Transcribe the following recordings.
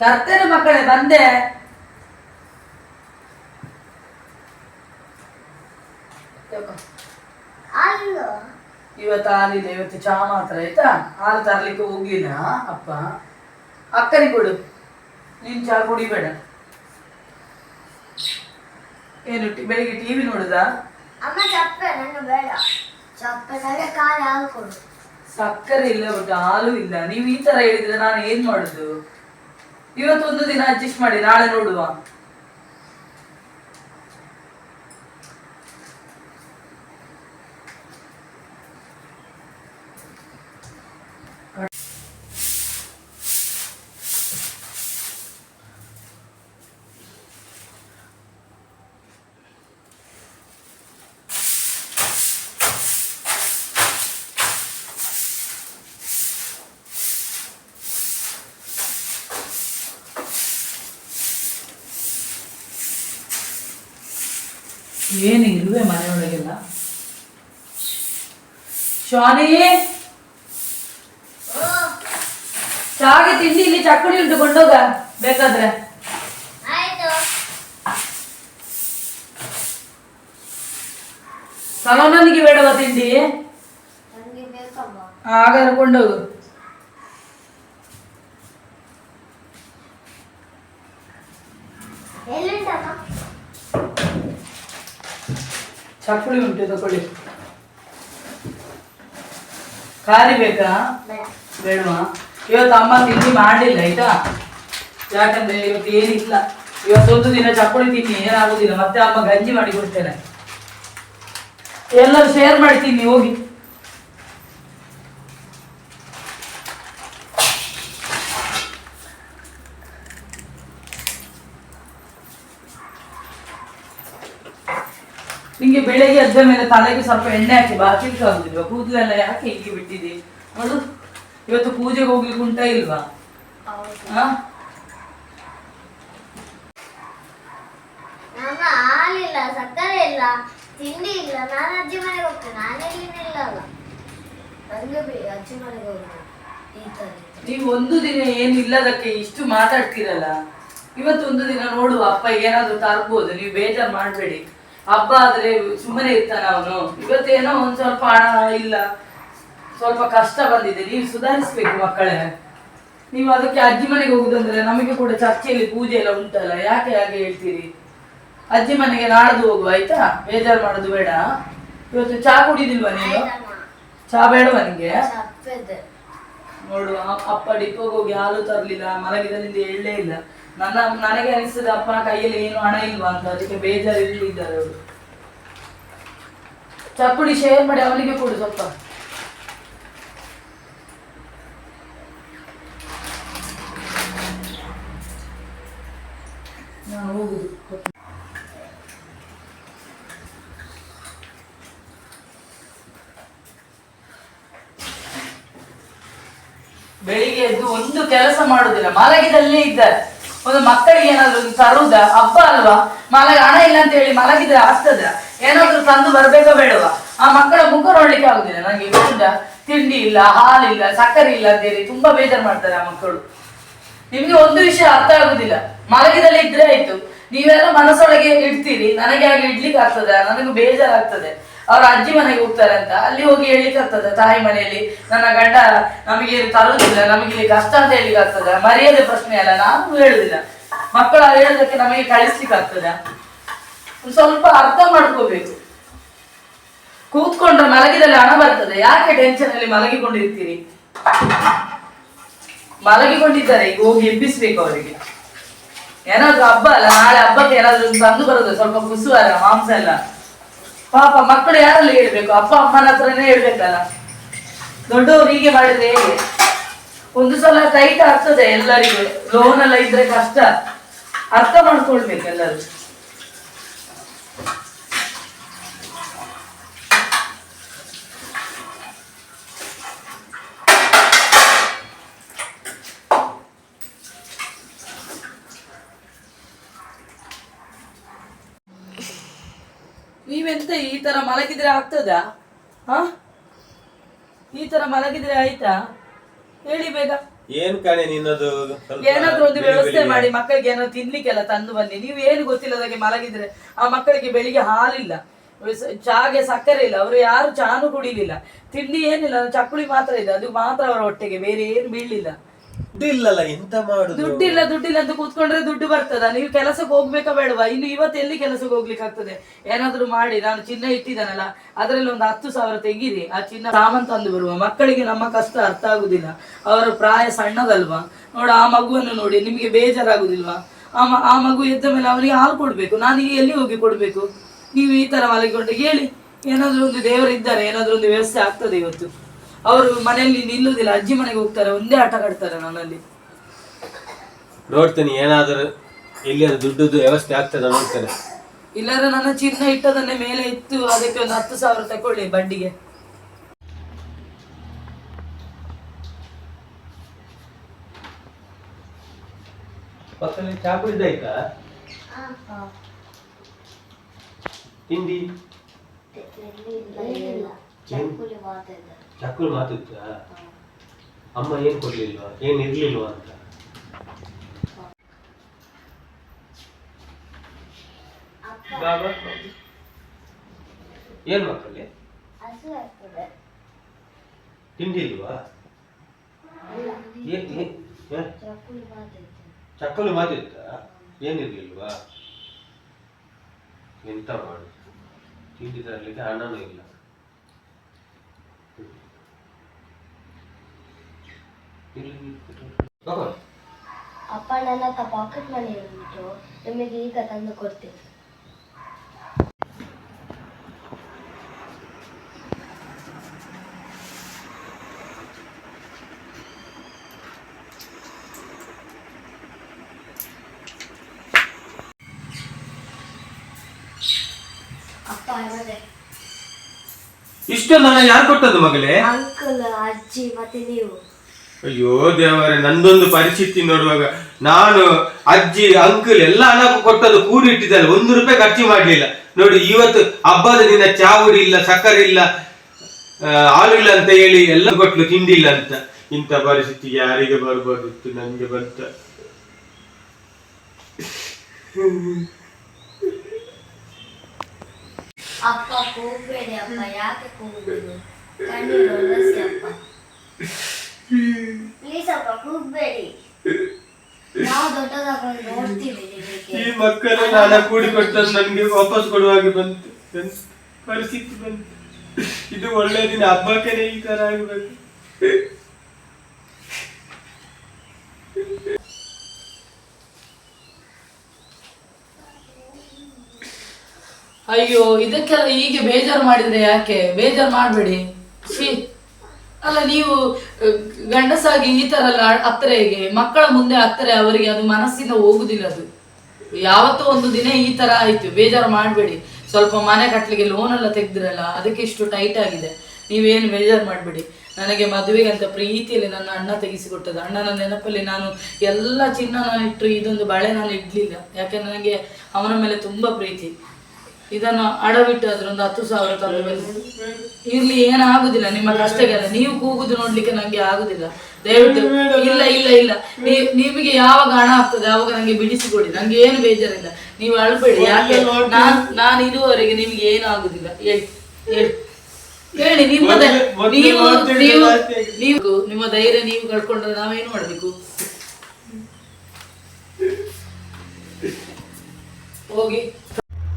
ತರ್ತೇನೆ ಮಕ್ಕಳೇ ಬಂದೆ. ಇವತ್ತು ಹಾಲಿಲ್ಲ ಇವತ್ತು ಚಾ ಮಾತ್ರ ಆಯ್ತಾ? ಹಾಲು ತರ್ಲಿಕ್ಕೆ ಹೋಗ್ಲಿಲ್ಲ ಅಪ್ಪ. ಅಕ್ಕನಿಗೆ ಕೊಡು ನೀನ್ ಚಾ ಕುಡಿಬೇಡ. ಏನು ಬೆಳಿಗ್ಗೆ ಟಿವಿ ನೋಡುದಾ? ಸಕ್ಕರೆ ಇಲ್ಲ ಬಟ್ ಹಾಲು ಇಲ್ಲ. ನೀವು ಈ ತರ ಹೇಳಿದ್ರೆ ನಾನು ಏನ್ ಮಾಡುದು? ಇವತ್ತೊಂದು ದಿನ ಅಡ್ಜಸ್ಟ್ ಮಾಡಿ ನಾಳೆ ನೋಡುವ. ಏನು ಇರುವೆ ಮನೆಯೊಳಗೆಲ್ಲ ಶಾನಿ ಚಾಗೆ ತಿಂಡಿ ಇಲ್ಲಿ ಚಕ್ಕುಳಿ ಉಂಟು ಕೊಂಡೋಗ ಬೇಕಾದ್ರೆ ಆಯ್ತು ಸಲೋನನಿಗೆ ಬೇಡವಾ ತಿಂಡಿ ನನಗೆ ಬೇಕಮ್ಮ ಹಾಗಾದ್ರೆ ಕೊಂಡೋಗು ಚಕ್ಕುಳಿ ಉಂಟು ತಗೊಳ್ಳಿ. ಖಾಲಿ ಬೇಕಾ? ಬೇಡುವ? ಇವತ್ತು ಅಮ್ಮ ತಿಂಡಿ ಮಾಡಲಿಲ್ಲ ಆಯ್ತಾ? ಯಾಕಂದ್ರೆ ಇವತ್ತು ಏನಿಲ್ಲ. ಇವತ್ತೊಂದು ದಿನ ಚಕ್ಕುಳಿ ತಿನ್ನಿ ಏನಾಗುದಿಲ್ಲ. ಮತ್ತೆ ಅಮ್ಮ ಗಂಜಿ ಮಾಡಿ ಕೊಡ್ತೇನೆ. ಎಲ್ಲರೂ ಶೇರ್ ಮಾಡ್ತೀನಿ ತಿನ್ನಿ ಹೋಗಿ. ನಿಂಗೆ ಬೆಳಗ್ಗೆ ಎದ್ದ ಮೇಲೆ ತಲೆಗೆ ಸ್ವಲ್ಪ ಎಣ್ಣೆ ಹಾಕಿ ಬಾಕಿಲಿಕ್ಕೆ ಆಗುದಿಲ್ವಾ ಕೂದಲೆಲ್ಲ ಯಾಕೆ ಹೀಗೆ ಬಿಟ್ಟಿದೆ? ನೋಡು ಇವತ್ತು ಪೂಜೆಗೆ ಹೋಗ್ಲಿಕ್ಕೆ ಉಂಟಾ ಇಲ್ವಾ? ಹಾಲಿಲ್ಲ ಸಕ್ಕರೆ ಇಲ್ಲ ತಿಂಡಿ ಇಲ್ಲ. ನಾನು ಅಜ್ಜಿ ಮನೆಗೆ ಹೋಗ್ತೇನೆ. ನಿಲ್ಲಲ್ಲ ನನಗೆ ಅಜ್ಜಿ ಮನೆಗೆ ಹೋಗ್ತೇನೆ ನೀವು ಒಂದು ದಿನ ಏನಿಲ್ಲದಕ್ಕೆ ಇಷ್ಟು ಮಾತಾಡ್ತೀರಲ್ಲ? ಇವತ್ತು ಒಂದು ದಿನ ನೋಡುವ ಅಪ್ಪ ಏನಾದ್ರೂ ತರ್ಬೋದು. ನೀವು ಬೇಜಾರು ಮಾಡಬೇಡಿ. ಹಬ್ಬ ಆದ್ರೆ ಸುಮ್ಮನೆ ಇರ್ತಾನ ಅವನು ಇವತ್ತೇನೋ ಒಂದ್ ಸ್ವಲ್ಪ ಹಣ ಇಲ್ಲ. ಸ್ವಲ್ಪ ಕಷ್ಟ ಬಂದಿದೆ. ನೀವು ಸುಧಾರಿಸ್ಬೇಕು ಮಕ್ಕಳೇ. ನೀವು ಅದಕ್ಕೆ ಅಜ್ಜಿ ಮನೆಗೆ ಹೋಗುದಂದ್ರೆ ನಮಗೆ ಕೂಡ ಚರ್ಚೆಯಲ್ಲಿ ಪೂಜೆ ಎಲ್ಲ ಉಂಟಲ್ಲ? ಯಾಕೆ ಹಾಗೆ ಹೇಳ್ತೀರಿ? ಅಜ್ಜಿ ಮನೆಗೆ ನಾಡ್ದು ಹೋಗುವ ಆಯ್ತಾ? ಬೇಜಾರು ಮಾಡೋದು ಬೇಡ. ಇವತ್ತು ಚಾ ಕುಡಿದಿಲ್ವಾ ನೀನು? ಚಾ ಬೇಡವಾ ನಿಂಗೆ? ನೋಡುವ. ನೋಡು ಅಪ್ಪ ಡಿಪೋಗೆ ಹೋಗಿ ಹಾಲು ತರ್ಲಿಲ್ಲ. ಮಲಗಿದಲ್ಲಿಂದ ಎಳ್ಳೇ ಇಲ್ಲ. ನನ್ನ, ನನಗೆ ಅನಿಸ್ತದೆ ಅಪ್ಪನ ಕೈಯಲ್ಲಿ ಏನು ಹಣ ಇಲ್ವಾ ಅಂತ. ಅದಕ್ಕೆ ಬೇಜಾರು ಇಲ್ಲಿದ್ದಾರೆ ಅವರು. ಚಪ್ಪುಡಿ ಶೇರ್ ಮಾಡಿ ಅವನಿಗೆ ಕೊಡು ಸ್ವಲ್ಪ. ಬೆಳಿಗ್ಗೆ ಎದ್ದು ಒಂದು ಕೆಲಸ ಮಾಡುದಿಲ್ಲ. ಮಲಗಿದಲ್ಲೇ ಇದ್ದಾರೆ. ಒಂದು ಮಕ್ಕಳಿಗೆ ಏನಾದ್ರು ತರುದ ಹಬ್ಬ ಅಲ್ವಾ? ಮಲಗ ಹಣ ಇಲ್ಲ ಅಂತ ಹೇಳಿ ಮಲಗಿದ್ರೆ ಆಗ್ತದ? ಏನಾದ್ರು ತಂದು ಬರ್ಬೇಕಾ ಬೇಡವಾ? ಆ ಮಕ್ಕಳ ಮುಖ ನೋಡ್ಲಿಕ್ಕೆ ಆಗುದಿಲ್ಲ. ನನಗೆ ಗೊತ್ತಿಲ್ಲ ತಿಂಡಿ ಇಲ್ಲ ಹಾಲಿಲ್ಲ ಸಕ್ಕರೆ ಇಲ್ಲ ಅಂತ ಹೇಳಿ ತುಂಬಾ ಬೇಜಾರು ಮಾಡ್ತಾರೆ ಆ ಮಕ್ಕಳು. ನಿಮ್ಗೆ ಒಂದು ವಿಷಯ ಅರ್ಥ ಆಗುದಿಲ್ಲ. ಮಲಗಿದಲ್ಲಿ ಇದ್ರೆ ಆಯ್ತು. ನೀವೆಲ್ಲ ಮನಸ್ಸೊಳಗೆ ಇಡ್ತೀರಿ. ನನಗೆ ಆಗ ಇಡ್ಲಿಕ್ಕೆ ಆಗ್ತದ? ನನಗೆ ಬೇಜಾರಾಗ್ತದೆ. ಅವ್ರ ಅಜ್ಜಿ ಮನೆಗೆ ಹೋಗ್ತಾರೆ ಅಂತ. ಅಲ್ಲಿ ಹೋಗಿ ಹೇಳಿಕ್ಕೆ ಆಗ್ತದ ತಾಯಿ ಮನೆಯಲ್ಲಿ. ನನ್ನ ಗಂಡ ನಮಗೆ ತರುವುದಿಲ್ಲ, ನಮಗೆ ಇಲ್ಲಿ ಕಷ್ಟ ಅಂತ ಹೇಳಿಕ್ಕೆ ಆಗ್ತದ. ಮರ್ಯಾದೆ ಪ್ರಶ್ನೆ ಅಲ್ಲ, ನಾನು ಹೇಳುದಿಲ್ಲ. ಮಕ್ಕಳ ಹೇಳೋದಕ್ಕೆ ನಮಗೆ ಕಳಿಸ್ಲಿಕ್ಕೆ ಆಗ್ತದ. ಒಂದ್ ಸ್ವಲ್ಪ ಅರ್ಥ ಮಾಡ್ಕೋಬೇಕು. ಕೂತ್ಕೊಂಡ್ರೆ ಮಲಗಿದಲ್ಲಿ ಹಣ ಬರ್ತದೆ. ಯಾಕೆ ಟೆನ್ಷನ್ ಅಲ್ಲಿ ಮಲಗಿಕೊಂಡಿರ್ತೀರಿ? ಮಲಗಿಕೊಂಡಿದ್ದಾರೆ, ಈಗ ಹೋಗಿ ಎಬ್ಬಿಸ್ಬೇಕು ಅವರಿಗೆ. ಏನಾದ್ರು ಹಬ್ಬ ಅಲ್ಲ, ನಾಳೆ ಹಬ್ಬಕ್ಕೆ ಏನಾದ್ರು ತಂದು ಬರೋದು, ಸ್ವಲ್ಪ ಕುಸುವಾರ, ಮಾಂಸ ಎಲ್ಲ. ಪಾಪ ಮಕ್ಕಳು ಯಾರಲ್ಲಿ ಹೇಳ್ಬೇಕು? ಅಪ್ಪ, ಅಮ್ಮನ ಹತ್ರನೇ ಹೇಳ್ಬೇಕಲ್ಲ. ದೊಡ್ಡವರು ಹೀಗೆ ಮಾಡಿದ್ರೆ ಒಂದು ಸಲ ಟೈಟ್ ಆಗ್ತದೆ ಎಲ್ಲರಿಗೂ. ಲೋನ್ ಎಲ್ಲ ಇದ್ರೆ ಕಷ್ಟ. ಅರ್ಥ ಮಾಡ್ಕೊಳ್ಬೇಕು ಎಲ್ಲರೂ. ನೀವೆಂತ ಈ ತರ ಮಲಗಿದ್ರೆ ಆಗ್ತದಾ? ಹ? ಈ ತರ ಮಲಗಿದ್ರೆ ಆಯ್ತಾ? ಹೇಳಿ ಬೇಗ. ಏನ್ ಕಣೆ ನಿನ್ನದು? ಏನಾದ್ರೂ ಒಂದು ವ್ಯವಸ್ಥೆ ಮಾಡಿ ಮಕ್ಕಳಿಗೆ ಏನೋ ತಿನ್ಲಿಕ್ಕೆಲ್ಲ ತಂದು ಬನ್ನಿ. ನೀವು ಏನು ಗೊತ್ತಿಲ್ಲದಾಗೆ ಮಲಗಿದ್ರೆ ಆ ಮಕ್ಕಳಿಗೆ ಬೆಳಿಗ್ಗೆ ಹಾಲಿಲ್ಲ. ಚಹಾಗೆ ಚಾಗೆ ಸಕ್ಕರೆ ಇಲ್ಲ. ಅವರು ಯಾರು ಚಾನು ಕುಡಿಲಿಲ್ಲ. ತಿಂಡಿ ಏನಿಲ್ಲ. ಚಕ್ಕುಳಿ ಮಾತ್ರ ಇದೆ. ಅದು ಮಾತ್ರ ಅವರ ಹೊಟ್ಟೆಗೆ. ಬೇರೆ ಏನು ಬೀಳಲಿಲ್ಲ. ದುಡ್ಡು ಇಲ್ಲಲ್ಲ ಎಂತ ಮಾಡುದು? ದುಡ್ಡಿಲ್ಲ ದುಡ್ಡಿಲ್ಲ ಅಂತ ಕೂತ್ಕೊಂಡ್ರೆ ದುಡ್ಡು ಬರ್ತದ. ನೀವು ಕೆಲಸಕ್ಕೆ ಹೋಗ್ಬೇಕಾ ಬೇಡವಾ? ಇನ್ನು ಇವತ್ತು ಎಲ್ಲಿ ಕೆಲಸಕ್ಕೆ ಹೋಗ್ಲಿಕ್ಕೆ ಆಗ್ತದೆ? ಏನಾದ್ರೂ ಮಾಡಿ, ನಾನು ಚಿನ್ನ ಇಟ್ಟಿದ್ದಾನಲ್ಲ, ಅದರಲ್ಲಿ ಒಂದು ಹತ್ತು ಸಾವಿರ ತೆಗೀರಿ. ಆ ಚಿನ್ನ ಸಾಮಾನ್ ತಂದು ಬರುವ. ಮಕ್ಕಳಿಗೆ ನಮ್ಮ ಕಷ್ಟ ಅರ್ಥ ಆಗುದಿಲ್ಲ. ಅವರ ಪ್ರಾಯ ಸಣ್ಣದಲ್ವಾ? ನೋಡ, ಆ ಮಗುವನ್ನು ನೋಡಿ, ನಿಮಗೆ ಬೇಜಾರಾಗುದಿಲ್ವಾ? ಆ ಮ- ಆ ಮಗು ಎದ್ದ ಮೇಲೆ ಅವರಿಗೆ ಹಾಲು ಕೊಡ್ಬೇಕು. ನಾನು ಎಲ್ಲಿ ಹೋಗಿ ಕೊಡ್ಬೇಕು? ನೀವು ಈ ತರ ಮಲಗಿಕೊಂಡು ಹೇಳಿ. ಏನಾದ್ರೂ ಒಂದು ದೇವರಿದ್ದಾರೆ, ಏನಾದ್ರೂ ಒಂದು ವ್ಯವಸ್ಥೆ ಆಗ್ತದೆ ಇವತ್ತು. ಅವರು ಮನೆಯಲ್ಲಿ ನಿಲ್ಲುದಿಲ್ಲ ಅಜ್ಜಿ ಮನೆಗೆ ಹೋಗ್ತಾರೆ ಒಂದೇ ಆಟ ಆಡ್ತಾರೆ ನನ್ನಲ್ಲಿ. ನೋಡ್ತೇನೆ ಏನಾದರೂ ಎಲ್ಲಿಯಾದ್ರೂ ದುಡ್ಡದ್ದು ವ್ಯವಸ್ಥೆ ಆಗ್ತದ ನೋಡ್ತೇನೆ. ಇಲ್ಲಾದ್ರೆ ನನ್ನ ಚಿನ್ನ ಇಟ್ಟದನ್ನೇ ಮೇಲೆ ಇತ್ತು ಅದಕ್ಕೆ ಒಂದು ಹತ್ತು ಸಾವಿರ ತಕೊಳ್ಳಿ ಬಡ್ಡಿಗೆ. ಪಕ್ಕದಲ್ಲಿ ಚಾ ಕುಡಿದಾಯ್ತಾ ತಿಂಡಿ? ಮಾತಾಡ ಮಾತಿತ್ತ ಅಮ್ಮ ಏನು ಕೊಡ್ಲಿಲ್ವಾ? ಏನು ಇರ್ಲಿಲ್ವಾ ಅಂತ? ಏನ್ ಮಕ್ಕಳೇ ಹಸು ಆಗ್ತದೆ ತಿಂಡಿ ಇಲ್ವಾ ಏನ್ ಏನ್- ಏನ್? ಚಕ್ಕುಲಿ ಮಾತಿತ್ತ ಏನಿರ್ಲಿಲ್ವಾ ಎಂತ ಮಾಡು? ತಿಂಡಿ ತರಲಿಕ್ಕೆ ಹಣನೂ ಇಲ್ಲ. ಅಪ್ಪ ನನ್ನ ಪಾಕೆಟ್ ಮನಿ ಉಂಟು ನಿಮಗೆ ಈಗ ತಂದು ಕೊಡ್ತೀನಿ. ಅಪ್ಪ ಮತ್ತೆ ಇಷ್ಟೆಲ್ಲ ಹಣ ಯಾರು ಕೊಟ್ಟದ್ದು ಮಗಳೇ? ಅಂಕಲ್ ಅಜ್ಜಿ ಮತ್ತೆ ನೀವು. ಅಯ್ಯೋ ದೇವರೇ ನಂದೊಂದು ಪರಿಸ್ಥಿತಿ ನೋಡುವಾಗ ನಾನು ಅಜ್ಜಿ ಅಂಕಲ್ ಎಲ್ಲ ಹಣ ಕೊಟ್ಟದ್ದು ಕೂಡಿ ಇಟ್ಟಿದ್ದಲ್ಲ ಒಂದು ರೂಪಾಯಿ ಖರ್ಚು ಮಾಡಲಿಲ್ಲ. ನೋಡಿ ಇವತ್ತು ಹಬ್ಬದ ದಿನ ಚಾವುಡಿ ಇಲ್ಲ ಸಕ್ಕರೆ ಇಲ್ಲ ಆ, ಹಾಲು ಇಲ್ಲ ಅಂತ ಹೇಳಿ ಎಲ್ಲ ಕೊಟ್ಲು ತಿಂಡಿಲ್ಲ ಅಂತ. ಇಂಥ ಪರಿಸ್ಥಿತಿ ಯಾರಿಗೆ ಬರ್ಬಾರ್ದಿತ್ತು ನನಗೆ ಬಂತ. ಅಪ್ಪ ಕೂಗಬೇಡಿ ಅಪ್ಪ ಯಾಕೆ ಕೂಗುದು? ಕಣ್ಣೀರು ಒರೆಸಿ ಅಪ್ಪ. ಪ್ಲೀಸ್ ಅಪ್ಪ ಕೂಗಬೇಡಿ. ನಾವು ದೊಡ್ಡದಾಗಿ ನೋಡ್ತೀವಿ ನಿಮಗೆ ಈ ಮಕ್ಕಳನ್ನ ಹಣ ಕೂಡಿ ಕೊಟ್ಟದ್ದು ನನ್ಗೆ ವಾಪಸ್ ಕೊಡುವಾಗ ಬಂತು ಪರಿಸ್ಥಿತಿ ಬಂತು. ಇದು ಒಳ್ಳೆ ದಿನ ಹಬ್ಬಕ್ಕೆ ಈ ತರ ಆಗ್ಬೇಕು. ಅಯ್ಯೋ, ಇದಕ್ಕೆಲ್ಲ ಹೀಗೆ ಬೇಜಾರು ಮಾಡಿದ್ರೆ ಯಾಕೆ? ಬೇಜಾರು ಮಾಡಬೇಡಿ. ಅಲ್ಲ, ನೀವು ಗಂಡಸಾಗಿ ಈ ತರ ಎಲ್ಲ ಹೇಗೆ ಮಕ್ಕಳ ಮುಂದೆ ಅತ್ತರೆ ಅವರಿಗೆ ಅದು ಮನಸ್ಸಿಂದ ಹೋಗುದಿಲ್ಲ ಅದು. ಯಾವತ್ತೋ ಒಂದು ದಿನ ಈ ತರ ಆಯ್ತು, ಬೇಜಾರು ಮಾಡಬೇಡಿ. ಸ್ವಲ್ಪ ಮನೆ ಕಟ್ಟಲಿಕ್ಕೆ ಲೋನ್ ಎಲ್ಲ ತೆಗ್ದಿರಲ್ಲ, ಅದಕ್ಕೆ ಇಷ್ಟು ಟೈಟ್ ಆಗಿದೆ. ನೀವೇನು ಬೇಜಾರು ಮಾಡಬೇಡಿ. ನನಗೆ ಮದುವೆಗೆ ಅಂತ ಪ್ರೀತಿಯಲ್ಲಿ ನನ್ನ ಅಣ್ಣ ತೆಗೆಸಿಕೊಟ್ಟದ್ದು. ಅಣ್ಣನ ನೆನಪಲ್ಲಿ ನಾನು ಎಲ್ಲ ಚಿನ್ನ ನಾನು ಇಟ್ಟು ಇದೊಂದು ಬಳೆ ನಾನು ಇಡ್ಲಿಲ್ಲ. ಯಾಕೆ ನನಗೆ ಅವನ ಮೇಲೆ ತುಂಬಾ ಪ್ರೀತಿ. ಇದನ್ನು ಅಡವಿಟ್ಟು ಅದ್ರೊಂದು ಹತ್ತು ಸಾವಿರ ತಂದು ಇರ್ಲಿ ಏನಾಗುದಿಲ್ಲ ನಿಮ್ಮ ಕಷ್ಟಗೆಲ್ಲ. ನೀವು ಕೂಗುದು ನೋಡ್ಲಿಕ್ಕೆ ನಂಗೆ ಆಗುದಿಲ್ಲ. ದಯವಿಟ್ಟು ಇಲ್ಲ ಇಲ್ಲ ಇಲ್ಲ. ನಿಮಗೆ ಯಾವಾಗ ಹಣ ಆಗ್ತದೆ ಆವಾಗ ನಂಗೆ ಬಿಡಿಸಿಕೊಡಿ. ನಂಗೆ ಏನು ಬೇಜಾರಿಲ್ಲ. ನೀವು ಅಳ್ಬೇಡಿ. ಯಾಕೆ? ನಾನ್ ನಾನು ಇರುವವರೆಗೆ ನಿಮ್ಗೆ ಏನು ಆಗುದಿಲ್ಲ. ಹೇಳಿ ಹೇಳಿ. ನೀವು ನೀವು ನಿಮ್ಮ ಧೈರ್ಯ ನೀವು ಕಳ್ಕೊಂಡ್ರೆ ನಾವೇನು ಮಾಡ್ಬೇಕು? ಹೋಗಿ.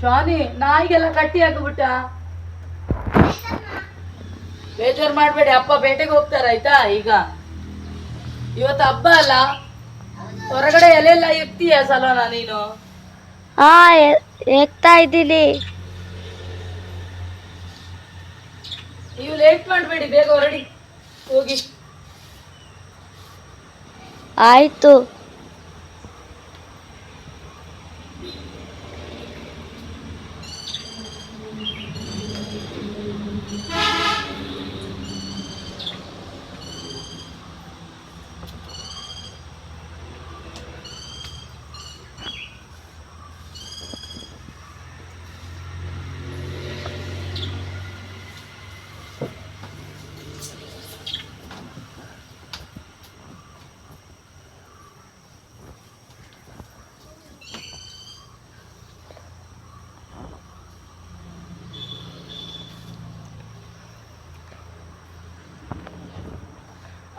ಶಾನಿ ನಾಯಿಗೆಲ್ಲ ಕಟ್ಟಿ ಹಾಕ್ಬಿಟ್ಟ ಬೇಜಾರು ಮಾಡಬೇಡಿ ಅಪ್ಪ ಬೇಟೆಗೆ ಹೋಗ್ತಾರ ಆಯ್ತಾ? ಈಗ. ಇವತ್ತು ಹಬ್ಬ ಅಲ್ಲ? ಹೊರಗಡೆ ಎಲೆಲ್ಲ ಎತ್ತೀಯ ಸಲೋನ ನೀನು? ಹಾ ಎಕ್ತಾ ಇದ್ದೀನಿ. ನೀವು ಲೇಟ್ ಮಾಡಬೇಡಿ ಬೇಗ ಹೊರಡಿ. ಹೋಗಿ. ಆಯ್ತು.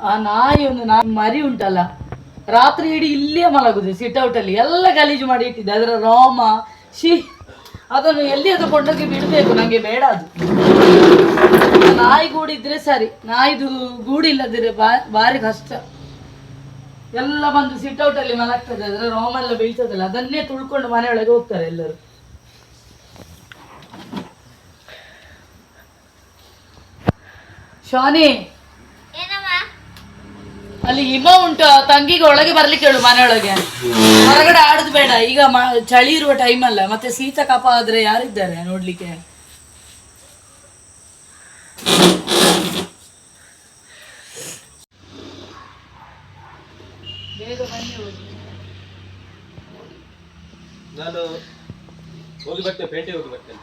ಆ ನಾಯಿ ಒಂದು ನಾ ಮರಿ ಉಂಟಲ್ಲ. ರಾತ್ರಿ ಇಡೀ ಇಲ್ಲೇ ಮಲಗುದು ಸಿಟ್ಔಟ್ ಅಲ್ಲಿ. ಎಲ್ಲ ಗಲೀಜು ಮಾಡಿ ಇಟ್ಟಿದ್ದೆ. ಅದರ ರೋಮ ಶಿ ಅದನ್ನು ಎಲ್ಲಿ ಅದು ಕೊಂಡೋಗಿ ಬಿಡಬೇಕು? ನಂಗೆ ಬೇಡ ಅದು. ನಾಯಿ ಗೂಡಿದ್ರೆ ಸರಿ. ನಾಯಿದು ಗೂಡಿಲ್ಲದಿದ್ರೆ ಬಾ, ಭಾರಿ ಕಷ್ಟ. ಎಲ್ಲ ಬಂದು ಸಿಟ್ಔಟ್ ಅಲ್ಲಿ ಮಲಗ್ತದೆ. ಅದರ ರೋಮ ಎಲ್ಲ ಬೀಳ್ತದಲ್ಲ. ಅದನ್ನೇ ತುಳ್ಕೊಂಡು ಮನೆಯೊಳಗೆ ಹೋಗ್ತಾರೆ ಎಲ್ಲರೂ. ಶಾನಿ ಅಲ್ಲಿ ಹಿಮ ಉಂಟು ತಂಗಿಗೆ ಒಳಗೆ ಬರ್ಲಿಕ್ಕೆ ಹೇಳು ಮನೆಯೊಳಗೆ. ಹೊರಗಡೆ ಆಡುದು ಬೇಡ. ಈಗ ಚಳಿ ಇರುವ ಟೈಮ್ ಅಲ್ಲ. ಮತ್ತೆ ಶೀತ ಕಪ ಆದ್ರೆ ಯಾರಿದ್ದಾರೆ ನೋಡ್ಲಿಕ್ಕೆ? ನಾನು ಹೋಗಿ ಬರ್ತೇನೆ ಪೇಟೆ ಹೋಗಿ ಬರ್ತೇನೆ.